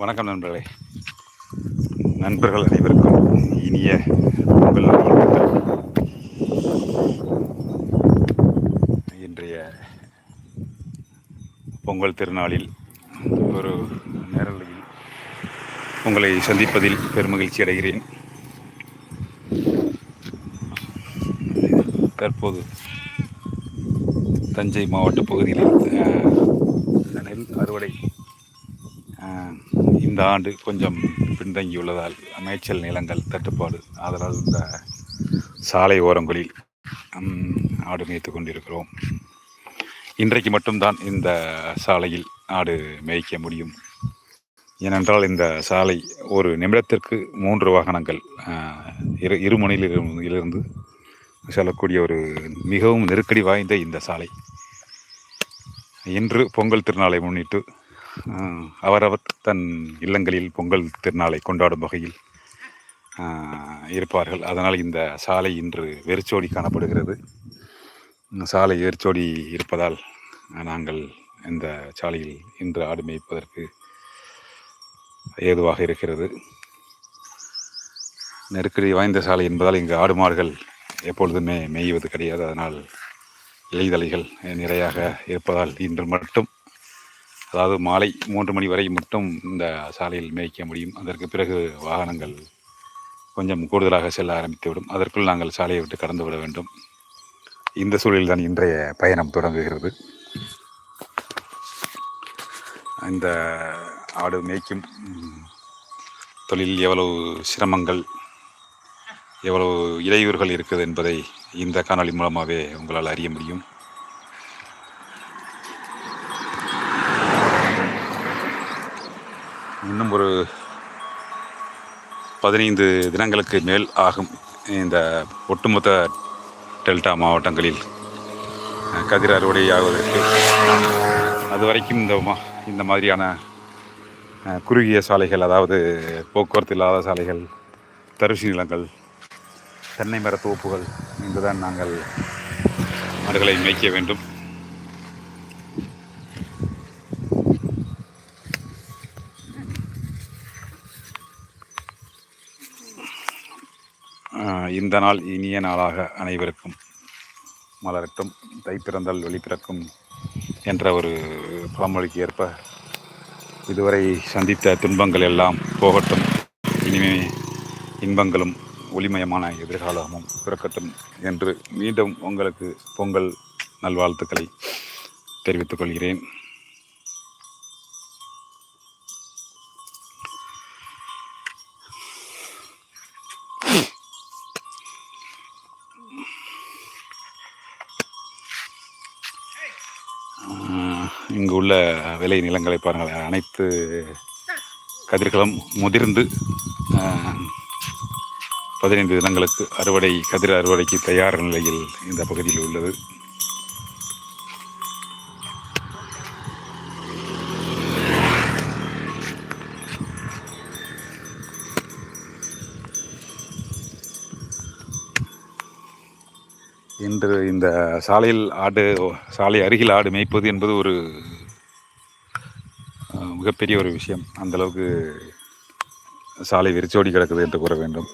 வணக்கம் நண்பர்களே. நண்பர்கள் அனைவருக்கும் இனிய பொங்கல் இன்றைய பொங்கல் திருநாளில் ஒரு நேரலையில் உங்களை சந்திப்பதில் பெருமகிழ்ச்சி அடைகிறேன். தற்போது தஞ்சை மாவட்ட பகுதியில் நெல் அறுவடை இந்த ஆண்டு கொஞ்சம் பின்தங்கியுள்ளதால் மேய்ச்சல் நிலங்கள் தட்டுப்பாடு. அதனால் இந்த சாலை ஓரங்களில் ஆடு மேய்த்து கொண்டிருக்கிறோம். இன்றைக்கு மட்டும்தான் இந்த சாலையில் ஆடு மேய்க்க முடியும். ஏனென்றால் இந்த சாலை ஒரு நிமிடத்திற்கு மூன்று வாகனங்கள் இரு இருமுனையிலிருந்து செல்லக்கூடிய ஒரு மிகவும் நெருக்கடி வாய்ந்த இந்த சாலை. இன்று பொங்கல் திருநாளை முன்னிட்டு அவரவர் தன் இல்லங்களில் பொங்கல் திருநாளை கொண்டாடும் வகையில் இருப்பார்கள். அதனால் இந்த சாலை இன்று வெறிச்சோடி காணப்படுகிறது. சாலை வெறிச்சோடி இருப்பதால் நாங்கள் இந்த சாலையில் இன்று ஆடு மேய்ப்பதற்கு ஏதுவாக இருக்கிறது. நெருக்கடி வாய்ந்த சாலை என்பதால் இங்கு ஆடு மாடுகள் எப்பொழுதுமே மேய்வது கிடையாது. அதனால் இலைதலைகள் நிறையாக இருப்பதால் இன்று மட்டும் அதாவது மாலை மூன்று மணி வரை மட்டும் இந்த சாலையில் மேய்க்க முடியும். அதற்கு பிறகு வாகனங்கள் கொஞ்சம் கூடுதலாக செல்ல ஆரம்பித்துவிடும் அதற்குள் நாங்கள் சாலையை விட்டு கடந்து விட வேண்டும். இந்த சூழலில் தான் இன்றைய பயணம் தொடங்குகிறது. இந்த ஆடு மேய்க்கும் தொழில் எவ்வளவு சிரமங்கள் எவ்வளவு இடையூறுகள் இருக்குது என்பதை இந்த காணொளி மூலமாகவே உங்களால் அறிய முடியும். இன்னும் ஒரு பதினைந்து தினங்களுக்கு மேல் ஆகும் இந்த ஒட்டுமொத்த டெல்டா மாவட்டங்களில். கதிர் அறுவடை ஆகுவதற்கு அது வரைக்கும் இந்த மா இந்த மாதிரியான குறுகிய சாலைகள் அதாவது போக்குவரத்து இல்லாத சாலைகள் தரிசு நிலங்கள் தென்னை மர தோப்புகள் இங்குதான் நாங்கள் மாடுகளை மேய்க்க வேண்டும். இந்த நாள் இனிய நாளாக அனைவருக்கும் மலரட்டும் தை பிறந்தால் என்ற ஒரு பழமொழிக்கு ஏற்ப இதுவரை சந்தித்த துன்பங்கள் எல்லாம் போகட்டும். இனிமே இன்பங்களும் ஒளிமயமான எதிர்காலமும் பிறக்கட்டும் என்று மீண்டும் உங்களுக்கு பொங்கல் நல்வாழ்த்துக்களை தெரிவித்துக் கொள்கிறேன். இங்கு உள்ள விளை நிலங்களை பாருங்கள். அனைத்து கதிர்களும் முதிர்ந்து பதினைந்து தினங்களுக்கு அறுவடை கதிர் அறுவடைக்கு தயார் நிலையில் இந்த பகுதியில் உள்ளது. இன்று இந்த சாலையில் ஆடு சாலை அருகில் ஆடு மேய்ப்பது என்பது ஒரு மிகப்பெரிய ஒரு விஷயம். அந்தளவுக்கு சாலை வெறிச்சோடி கிடக்குது என்று கூற வேண்டும்.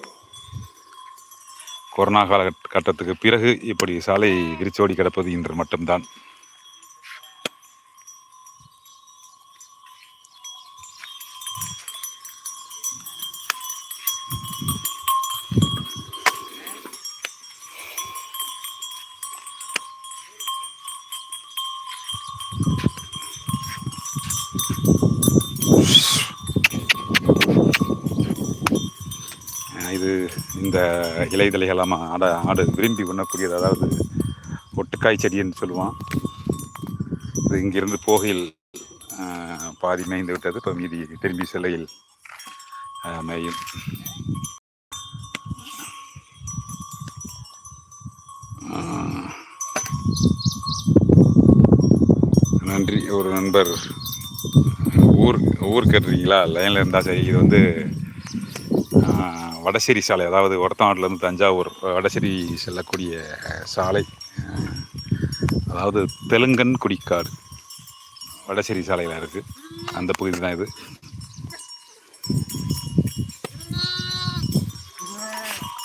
கொரோனா கால கட்டத்துக்கு பிறகு இப்படி சாலை விரிச்சோடி கிடப்பது இன்று மட்டும்தான் அஹ் இது இந்த இலைதலைகளாம் ஆட ஆடு விரும்பி உண்ணக்கூடியது. அதாவது ஒட்டுக்காய் செடின்னு சொல்லுவான் இது இங்கிருந்து போகையில் பாதி மேய்ந்து விட்டது. இப்போ மீதி திரும்பி சிலையில் மேயும். நன்றி. ஒரு நண்பர் ஊர் ஊர் கேட்டுறீங்களா லைனில் இருந்தால் சரி. இது வந்து வடசேரி சாலை அதாவது ஒரத்தநாட்டிலேருந்து தஞ்சாவூர் வடசேரி செல்லக்கூடிய சாலை அதாவது தெலுங்கன் குடிக்காடு வடசேரி சாலையில் இருக்குது அந்த பகுதி தான் இது.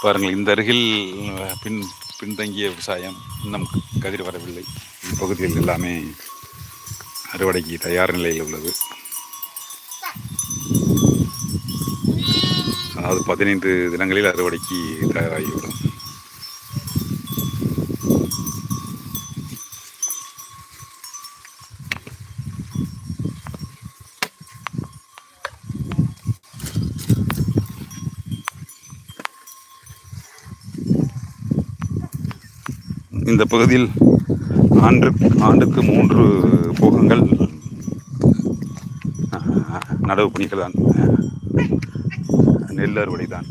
பாருங்கள் இந்த அருகில் பின் பின்தங்கிய விவசாயம் இன்னும் கதிர் வரவில்லை. இப்பகுதியில் எல்லாமே அறுவடைக்கு தயார் நிலையில் உள்ளது. அதாவது பதினைந்து தினங்களில் அறுவடைக்கு தயாராகிவிடும் இந்த பகுதியில் ஆண்டு ஆண்டுக்கு மூன்று போகங்கள் நடவு பணிகள் தான். நெல் அறுவடை தான்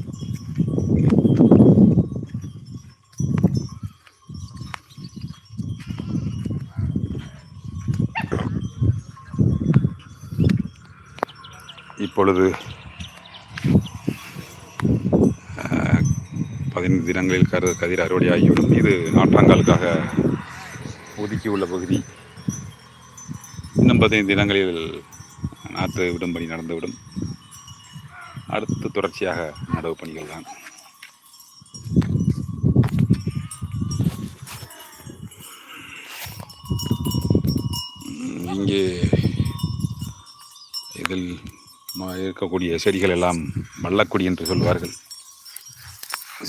இப்பொழுது பதினைந்து தினங்களில் கரு கதிர் அறுவடை ஆகிவிடும் இது நாற்றாங்காலுக்காக ஒதுக்கியுள்ள பகுதி. இன்னும் பதினைந்து தினங்களில் நாற்று விடும்படி நடந்துவிடும். அடுத்து தொடர்ச்சியாக நடவு பணிகள் தான் இங்கே இதில் இருக்கக்கூடிய செடிகள் எல்லாம் வள்ளக்கொடி என்று சொல்வார்கள்.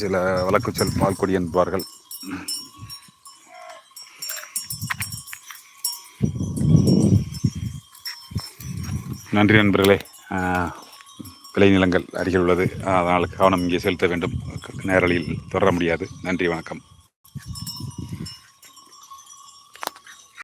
சில வழக்கு சொல் பால்கொடி என்பார்கள். நன்றி நண்பர்களே. விளைநிலங்கள் அருகில் உள்ளது. அதனால் கவனம் இங்கே செலுத்த வேண்டும். நேரலையில் தொடர முடியாது. நன்றி வணக்கம்.